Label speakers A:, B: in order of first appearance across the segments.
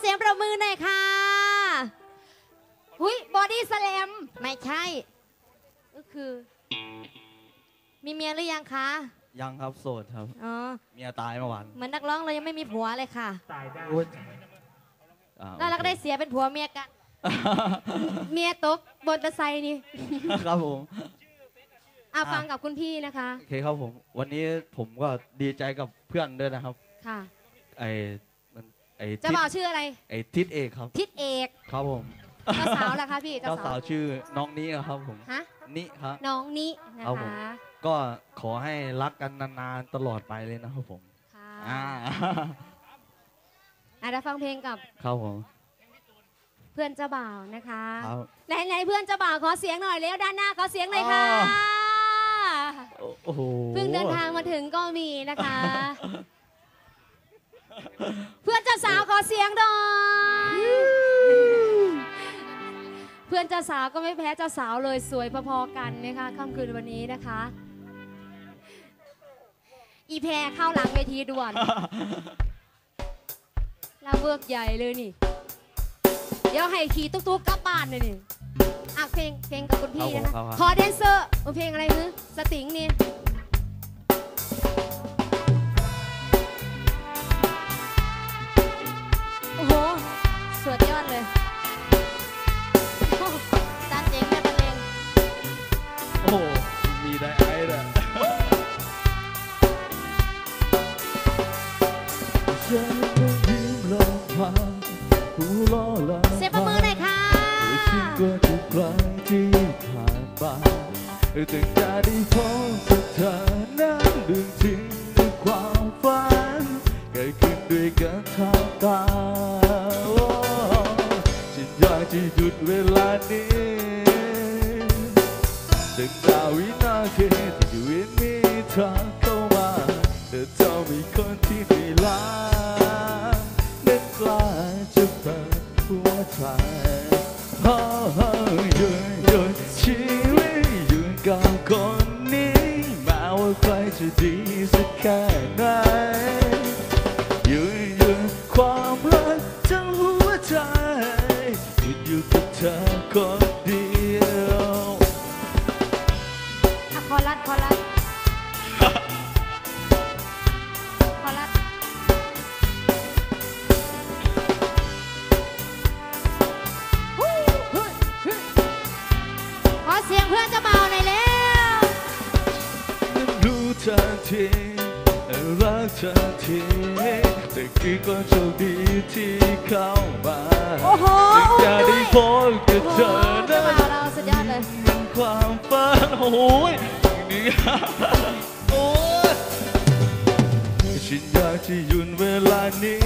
A: เสียงประมือหน่อยค่ะ
B: หุยบอดี้สแลม
A: ไม่ใช่ ก็คือ มีเมียหรือยังคะ
C: ยังครับโสดครับ
A: อ๋อ
C: เมียตายเมื่อวาน
A: เหมือนนักร้องเลยยังไม่มีผัวเลยค่ะ
C: อุ๊ยอ่า
A: แล้วเราก็ได้เสียเป็นผัวเมียกัน
B: เมียตกบนตะไซค์นี่
C: ครับผม
B: อะ ฟังกับคุณพี่นะคะ
C: โอเคครับผม วันนี้ผมก็ดีใจกับเพื่อนด้วยนะครับ
B: ค่ะ
C: ไอ้มัน ไอ้
B: เจะ
C: ทิศ
B: บ่าวชื่ออะไร
C: ไอ้ทิศเอกครับ
B: ทิศเอก
C: ครับผม
B: เจ้าสาวล่ะคะพี่
C: เจ้าสาวชื่อน้องนี้ครับผม
B: ฮะ
C: นิครับ
B: น้องนินะ
C: ครั
B: คะ
C: บผมก็ขอให้รักกันนานๆตลอดไปเลยนะครับผม
B: ค่ะ
C: อ่า
B: อะเดี๋ยวฟังเพลงกับ
C: ครับผม
B: เพื่อนเจ้าบ่าวนะคะ
C: ครับ
B: ไหนไหนๆเพื่อนเจ้าบ่าวขอเสียงหน่อยเร็วด้านหน้าขอเสียงหน่อยค่ะ
C: อ๋โอ้โห
B: เพิ่งเดินทางมาถึงก็มีนะคะ เพื่อนเจ้าสาวขอเสียงหน่อย เพื่อนเจ้าสาวก็ไม่แพ้เจ้าสาวเลยสวยพอๆกันนะคะค่ำคืนวันนี้นะคะ อีแพรเข้าหลังเวทีด่วนลาเวิร์กใหญ่เลยนี่ เดี๋ยวให้ขี่ตุ๊กๆกลับบ้านเลยนี่อะเพลงเพลงกับคุณพี่นะคะ
C: ครับผมครับ
B: ขอแดนเซอร์เอาเพลงอะไรมือสติงนี่
C: ทางตาโอ้ฉันอยากจะหยุดเวลานี้ตั้งแต่วินาทีที่ชีวิตมีเธอเข้ามาเธอจะมีคนที่ไม่ลานั้นกล้าจะเปิดหัวใจโอ้โหหยุดหยุดชีวิตอยู่กับคนนี้แม้ว่าใครจะดีสักแค่ไหน ทันทีรักทันทีแต่คือก็โชคดีที่เข้ามา
A: โอ้โห
C: จะได้พบกับ
A: โอ้
C: เธ
A: โห
C: อ
A: เจ้า
C: นั้น
A: บ่าวเราสุดยอดเลย
C: มันความฝันโอ้โหนี่โอ้ยฉันอยากจะหยุดเวลานี้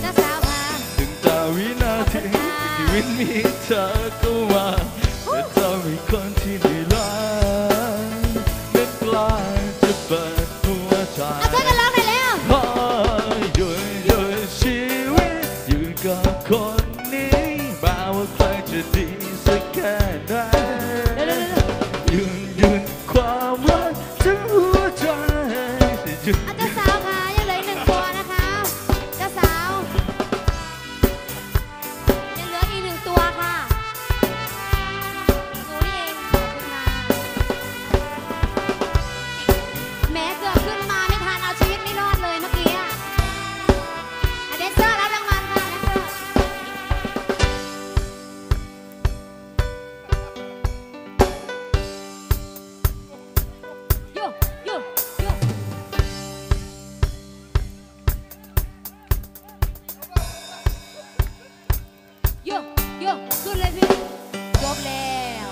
A: เจ้าสาวค่ะ
C: ถึงแต่วินาทีที่ชีวิตมีเธอเข้ามาแต่เธอมีคนที่ไรั
A: โยโยขึ้นเลยพี่จบแล้ว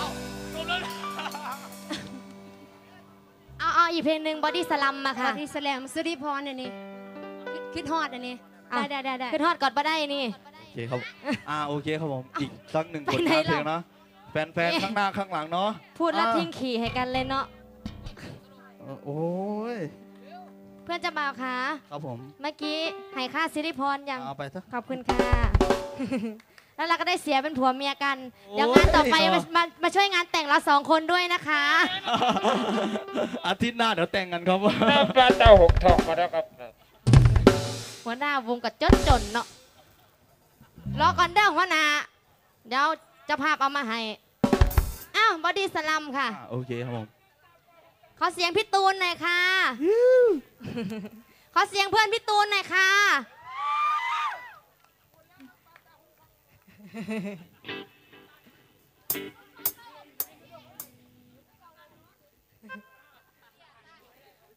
A: เอาเอาอีกเพลงหนึ่งบอดี้สลัมมา
B: ค่ะ
A: ค่ะ
B: ที่แสลมสุริพรอันนี้ขึ้นฮอดอันนี้
A: อะ
B: ได้ได้ได้ได้
A: ขึ้นทอดก่อนมาได้นี่
C: โอเคครับอ่าโอเคครับผมอีกสักหนึ่ง
A: ไป
C: ผล
A: ไหน
C: งานเพลง
A: เรา
C: นะแฟนๆข้างหน้าข้างหลังเนาะ
A: พูดแล้ว
C: อ่า
A: ทิ้งขี่ให้กันเลยเนาะ
C: โอ้ย
A: เพื่อนเจะบ่าวค่ะ
C: ครับผม
A: เมื่อกี้ให้ค่าสิริพรยัง
C: เอาไปซะ
A: ขอบคุณค่ะ แล้วเราก็ได้เสียเป็นผัวเมียกันเดี๋ยวงานต่อไปมามาช่วยงานแต่งเราสองคนด้วยนะคะ
C: อาทิตย์หน้าเดี๋ยวแต่งกันครับ
D: น้ำปลาตาหกทองมาแล้วครับ
A: หัวหน้าวงกับจดจนเนาะรอก่อนเด้อหัวหน้าเดี๋ยวจะภาพเอามาให้อ้าวบอดี้สลัมค่ะ
C: โอเคครับผม
A: ขอเสียงพี่ตูนหน่อยค่ะ ขอเสียงเพื่อนพี่ตูนหน่อยค่ะ วั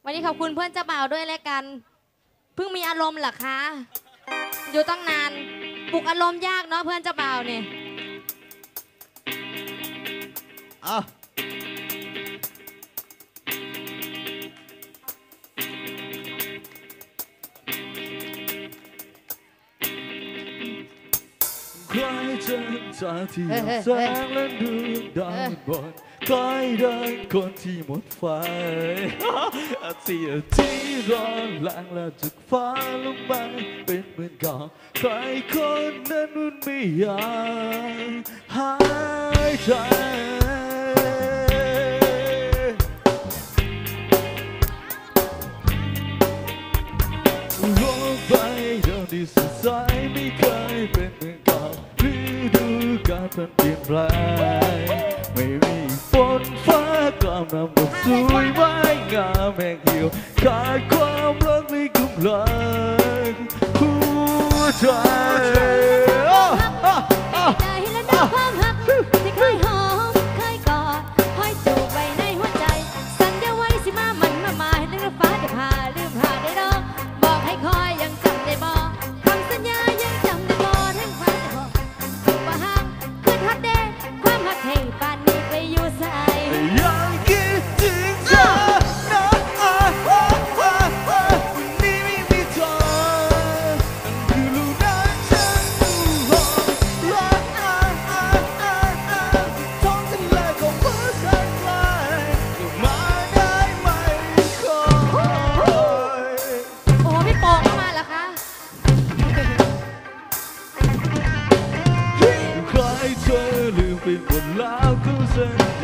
A: นนี้ขอบคุณเพื่อนเจ้าบ่าวด้วยแล้วกัน เพิ่งมีอารมณ์หรอคะ อยู่ตั้งนาน ปลุกอารมณ์ยากเนาะเพื่อนเจ้าบ่าวเนี่ย
C: ฉันจะที่แสงและดวงดาวบนกลายด้คนที่หมดไฟอาเสียที่ร้อนแรงและจากฟ้าลงมาเป็นเหมือนกัอนใครคนนั้นมันไม่อยากหายใจโลกใบเดิมที่สดใสไม่เคยเป็นเหมือนก่อน ก็เพิ่เปลี่ยนแปลงไม่มีฝนฟ้ากลับนำมาสวยไม้งามแห่งเดียวขาดความรักใน
A: กำ
C: ลังหั
A: ว
C: ใจ ได้
A: แล้วนะความหักที่เคยหอม
D: with what love concerns.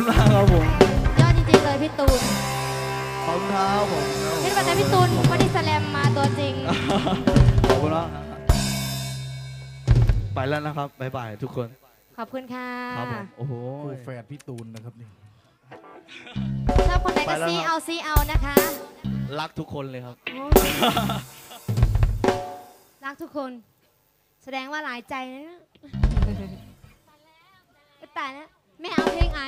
D: ณมากครับผม
A: ยอดจริงๆเลยพี่ตูน
D: ขอบคุณครับผม
A: นี่เป็นแต่พี่ตูนบอดี้สแลมมาตัวจริง
D: ขอบคุณมากครับไปแล้วนะครับบ๊ายบายทุกคน
A: ขอบคุณค่ะ
D: ครับผมโอ้โห
B: คู่แฝดพี่ตูนนะครับนี่
A: ชอบคนไหน
D: ไป
A: ก็
D: แล้ว
A: ซี
D: ครับ
A: เอาซีเอานะคะ
D: รักทุกคนเลยครับ
A: โอ้รักทุกคน แสดงว่าหลายใจนะเนี่ยตายแล้วแม่เอาเพลงไอ